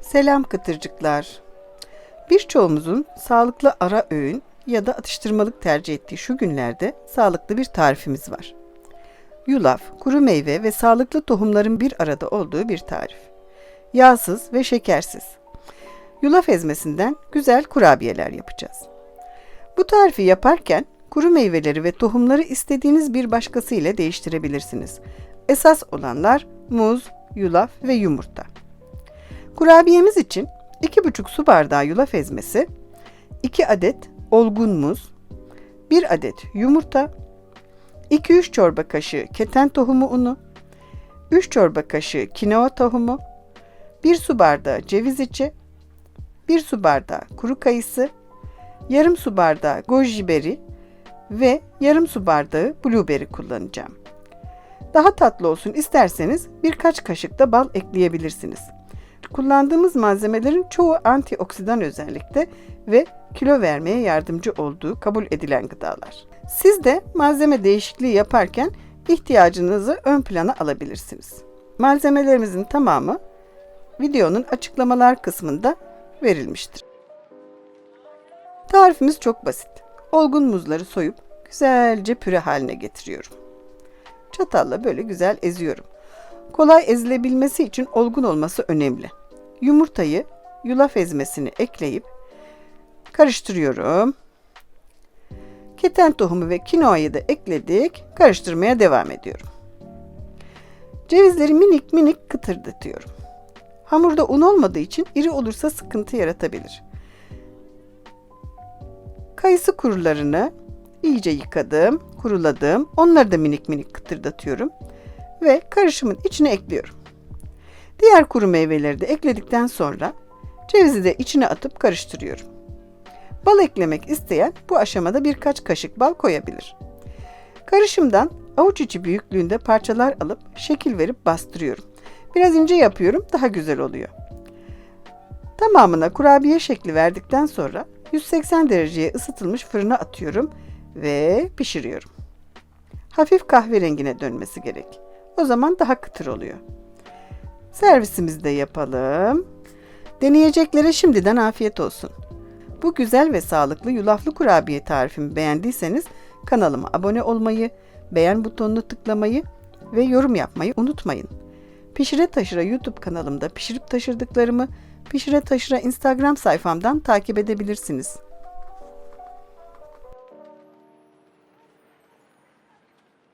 Selam kıtırcıklar. Birçoğumuzun sağlıklı ara öğün ya da atıştırmalık tercih ettiği şu günlerde sağlıklı bir tarifimiz var. Yulaf, kuru meyve ve sağlıklı tohumların bir arada olduğu bir tarif. Yağsız ve şekersiz. Yulaf ezmesinden güzel kurabiyeler yapacağız. Bu tarifi yaparken kuru meyveleri ve tohumları istediğiniz bir başkası ile değiştirebilirsiniz. Esas olanlar muz, yulaf ve yumurta. Kurabiyemiz için 2,5 su bardağı yulaf ezmesi, 2 adet olgun muz, 1 adet yumurta, 2-3 çorba kaşığı keten tohumu unu, 3 çorba kaşığı kinoa tohumu, 1 su bardağı ceviz içi, 1 su bardağı kuru kayısı, yarım su bardağı goji beri ve yarım su bardağı blueberry kullanacağım. Daha tatlı olsun isterseniz birkaç kaşık da bal ekleyebilirsiniz. Kullandığımız malzemelerin çoğu antioksidan özellikte ve kilo vermeye yardımcı olduğu kabul edilen gıdalar. Siz de malzeme değişikliği yaparken ihtiyacınızı ön plana alabilirsiniz. Malzemelerimizin tamamı videonun açıklamalar kısmında verilmiştir. Tarifimiz çok basit. Olgun muzları soyup güzelce püre haline getiriyorum. Çatalla böyle güzel eziyorum. Kolay ezilebilmesi için olgun olması önemli. Yumurtayı yulaf ezmesini ekleyip karıştırıyorum. Keten tohumu ve kinoayı da ekledik. Karıştırmaya devam ediyorum. Cevizleri minik minik kıtırdatıyorum. Hamurda un olmadığı için iri olursa sıkıntı yaratabilir. Kayısı kurularını iyice yıkadım, kuruladım. Onları da minik minik kıtırdatıyorum ve karışımın içine ekliyorum. Diğer kuru meyveleri de ekledikten sonra cevizi de içine atıp karıştırıyorum. Bal eklemek isteyen bu aşamada birkaç kaşık bal koyabilir. Karışımdan avuç içi büyüklüğünde parçalar alıp şekil verip bastırıyorum. Biraz ince yapıyorum, daha güzel oluyor. Tamamına kurabiye şekli verdikten sonra 180 dereceye ısıtılmış fırına atıyorum ve pişiriyorum. Hafif kahverengine dönmesi gerek. O zaman daha kıtır oluyor. Servisimizi de yapalım. Deneyeceklere şimdiden afiyet olsun. Bu güzel ve sağlıklı yulaflı kurabiye tarifimi beğendiyseniz kanalıma abone olmayı, beğen butonunu tıklamayı ve yorum yapmayı unutmayın. Pişire Taşıra YouTube kanalımda pişirip taşırdıklarımı Pişire Taşıra Instagram sayfamdan takip edebilirsiniz.